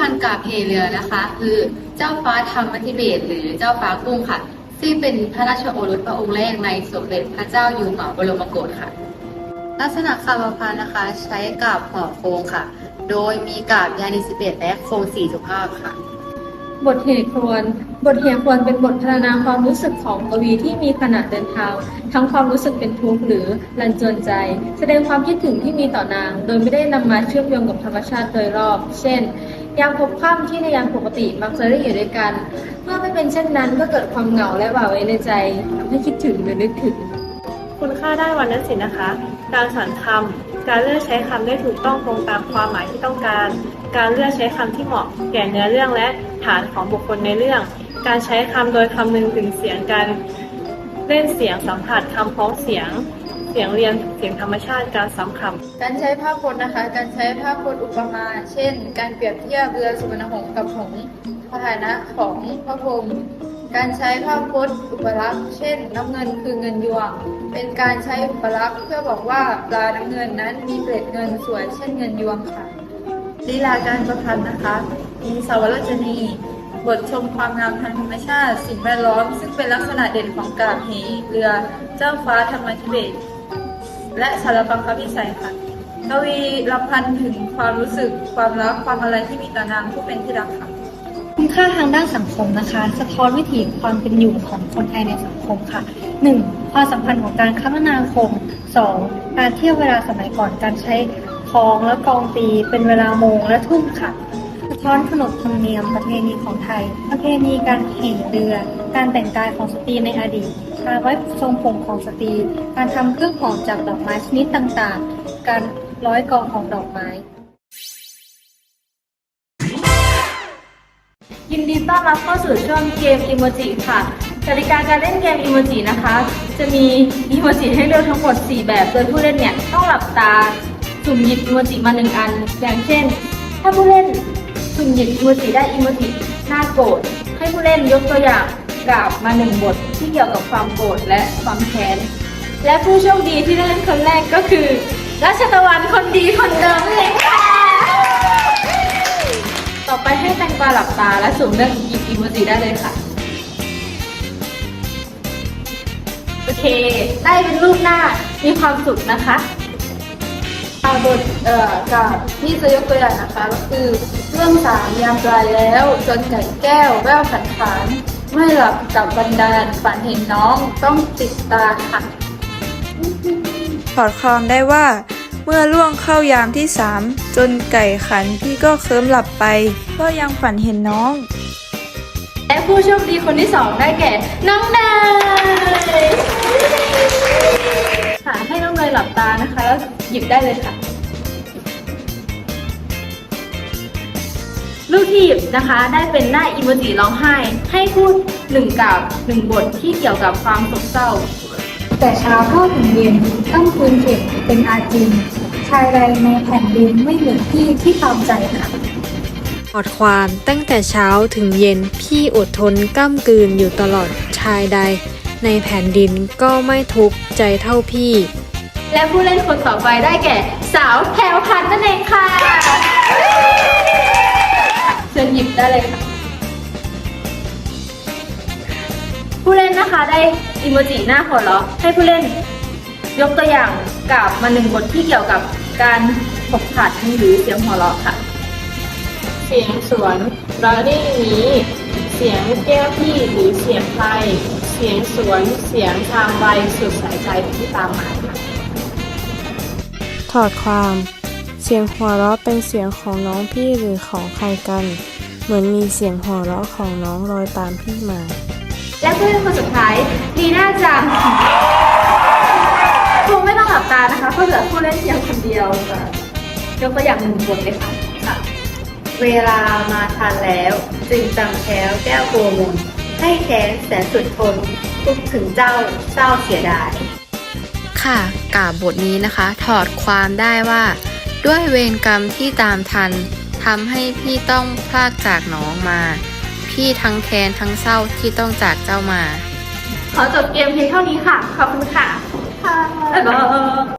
พันกาเพเรือนะคะ คือเจ้าฟ้าธรรมธิเบศหรือเจ้าฟ้ากุ้งค่ะ ซึ่งเป็นพระราชโอรสพระองค์แรกในสมเด็จพระเจ้าอยู่หัวบรมโกศค่ะ ลักษณะคำประพันนะคะ ใช้กาบห่อโค้งค่ะ โดยมีกาบยานิสิเบตและโค้งสี่สุภาพค่ะ บทเหตุควรบทเหตุควรเป็นบทพรรณนาความรู้สึกของกวีที่มีขนาดเดินทางทั้งความรู้สึกเป็นทุกข์หรือรันจวนใจ แสดงความคิดถึงที่มีต่อนาง โดยไม่ได้นำมาเชื่อมโยงกับธรรมชาติโดยรอบ เช่น ยามพบค่ำที่ในยามปกติมักจะได้อยู่ด้วยกัน เมื่อไม่เป็นเช่นนั้นก็เกิดความเหงาและหวาไว้ในใจทำให้คิดถึงหรือนึกถึง คุณค่าด้านวรรณศิลป์นะคะ การสรรคำการเลือกใช้คำได้ถูกต้องตรงตามความหมายที่ต้องการ การเลือกใช้คำที่เหมาะแก่เนื้อเรื่องและฐานของบุคคลในเรื่อง การใช้คำโดยคำนึงถึงเสียงการเล่นเสียงสัมผัสคำพ้องเสียง เสียงเรียนเสียงธรรมชาติการซ้ำคำการใช้ภาพพจน์นะคะ การใช้ภาพพจน์อุปมา เช่น การเปรียบเทียบเรือสุวรรณหงส์กับหงส์พาหนะของพระพรหมการใช้ภาพพจน์อุปลักษณ์ เช่น น้ำเงินคือเงินยวง เป็นการใช้อุปลักษณ์เพื่อบอกว่าปลาน้ำเงินนั้นมีเกล็ดเงินสวยเช่นเงินยวงค่ะลีลาการประพันธ์นะคะ มีสาวรจนีบทชมความงามทางธรรมชาติ สิ่งแวดล้อม ซึ่งเป็นลักษณะเด่นของกาบเหเรือเจ้าฟ้าธรรมธิเบศ และสารพังควิสัยค่ะกวีรำพันถึงความรู้สึกความรักความอะไรที่มีต่อนางผู้เป็นที่รักค่ะคุณค่าทางด้านสังคมนะคะ สะท้อนวิถีความเป็นอยู่ของคนไทยในสังคมค่ะ 1. ความสัมพันธ์ของการคมนาคม 2. การเที่ยวเวลาสมัยก่อนการใช้คลองและกองตีเป็นเวลาโมงและทุ่มค่ะสะท้อนขนบธรรมเนียมประเพณีของไทย ประเพณีการแห่เรือ การแต่งกายของสตรีในอดีต การไว้ทรงผมของสตรี การทำเครื่องหอมจากดอกไม้ชนิดต่างๆ การร้อยกองของดอกไม้ ยินดีต้อนรับเข้าสู่ช่วงเกมอิโมจิค่ะกติกาการเล่นเกมอิโมจินะคะ จะมีอิโมจิให้เลือกทั้งหมด 4 แบบ โดยผู้เล่นเนี่ยต้องหลับตาสุ่มหยิบอิโมจิมาหนึ่งอัน อย่างเช่น ถ้าผู้เล่นสุ่มหยิบอิโมจิได้อิโมจิหน้าโกรธให้ผู้เล่นยกตัวอย่าง กล่าวมาหนึ่งบทที่เกี่ยวกับความโกรธและความแค้น และผู้โชคดีที่ได้เล่นคนแรกก็คือ รัชตะวันคนดีคนเดิมนั่นเองค่ะ ต่อไปให้แตงกวาหลับตาและสุ่มเลือกหยิบอีโมจิได้เลยค่ะ โอเค ได้เป็นรูปหน้ามีความสุขนะคะอาบทเอ่อกับที่จะยกตัวอย่างนะคะก็คือเรื่องสามยามปลายแล้วจนไก่แก้วแววสันขาน ไม่หลับกับบันดาลฝันเห็นน้องต้องติดตาค่ะ ถอดความได้ว่า เมื่อล่วงเข้ายามที่สามจนไก่ขันพี่ก็เคลิ้มหลับไป ก็ยังฝันเห็นน้อง และผู้โชคดีคนที่สองได้แก่ น้องเนยค่ะให้น้องเนยหลับตานะคะแล้วหยิบได้เลยค่ะ ลูกที่หยิบนะคะ ได้เป็นหน้าอีโมจิร้องไห้ ให้พูดหนึ่งกับหนึ่งบทที่เกี่ยวกับความโศกเศร้า แต่เช้าเข้าถึงเย็นต้องคืนเข็มเป็นอาจิน ชายใดในแผ่นดินไม่เหมือนพี่ที่ตามใจค่ะถอดความตั้งแต่เช้าถึงเย็นพี่อดทนก้ำกืนอยู่ตลอดชายใด ในแผ่นดินก็ไม่ทุกข์ใจเท่าพี่ และผู้เล่นคนต่อไปได้แก่ สาวแพรวพันธ์นั่นเองค่ะ เชิญหยิบได้เลยค่ะ ผู้เล่นนะคะได้อิโมจิหน้าหัวเราะให้ผู้เล่น ยกตัวอย่างกล่าวมาหนึ่งบทที่เกี่ยวกับการขบขัดหรือเสียงหัวเราะค่ะ เสียงสวนรอรี่นี้เสียงแก้วพี่หรือเสียงไฟเสียงสวน เสียงทางใบสุดสายใจที่ตามมาค่ะ ถอดความ เสียงหัวเราะเป็นเสียงของน้องพี่หรือของใครกัน เหมือนมีเสียงหัวเราะของน้องลอยตามพี่มา และผู้เล่นคนสุดท้ายลีน่าจังคงไม่ต้องหลับตานะคะเพราะเหลือผู้เล่นเพียงคนเดียวค่ะยกตัวอย่างหนึ่งบทเลยค่ะค่ะ เวลามาทันแล้วจึงจำแค้วแก้วโกมลให้แค้นแสนสุดทนทุกถึงเจ้าเศร้าเสียดายค่ะกาบบทนี้นะคะ ถอดความได้ว่า ด้วยเวรกรรมที่ตามทันทำให้พี่ต้องพลากจากน้องมา พี่ทั้งแค้นทั้งเศร้าที่ต้องจากเจ้ามา ขอจบเกมเพียงเท่านี้ค่ะ ขอบคุณค่ะ ค่ะบ๊ายบาย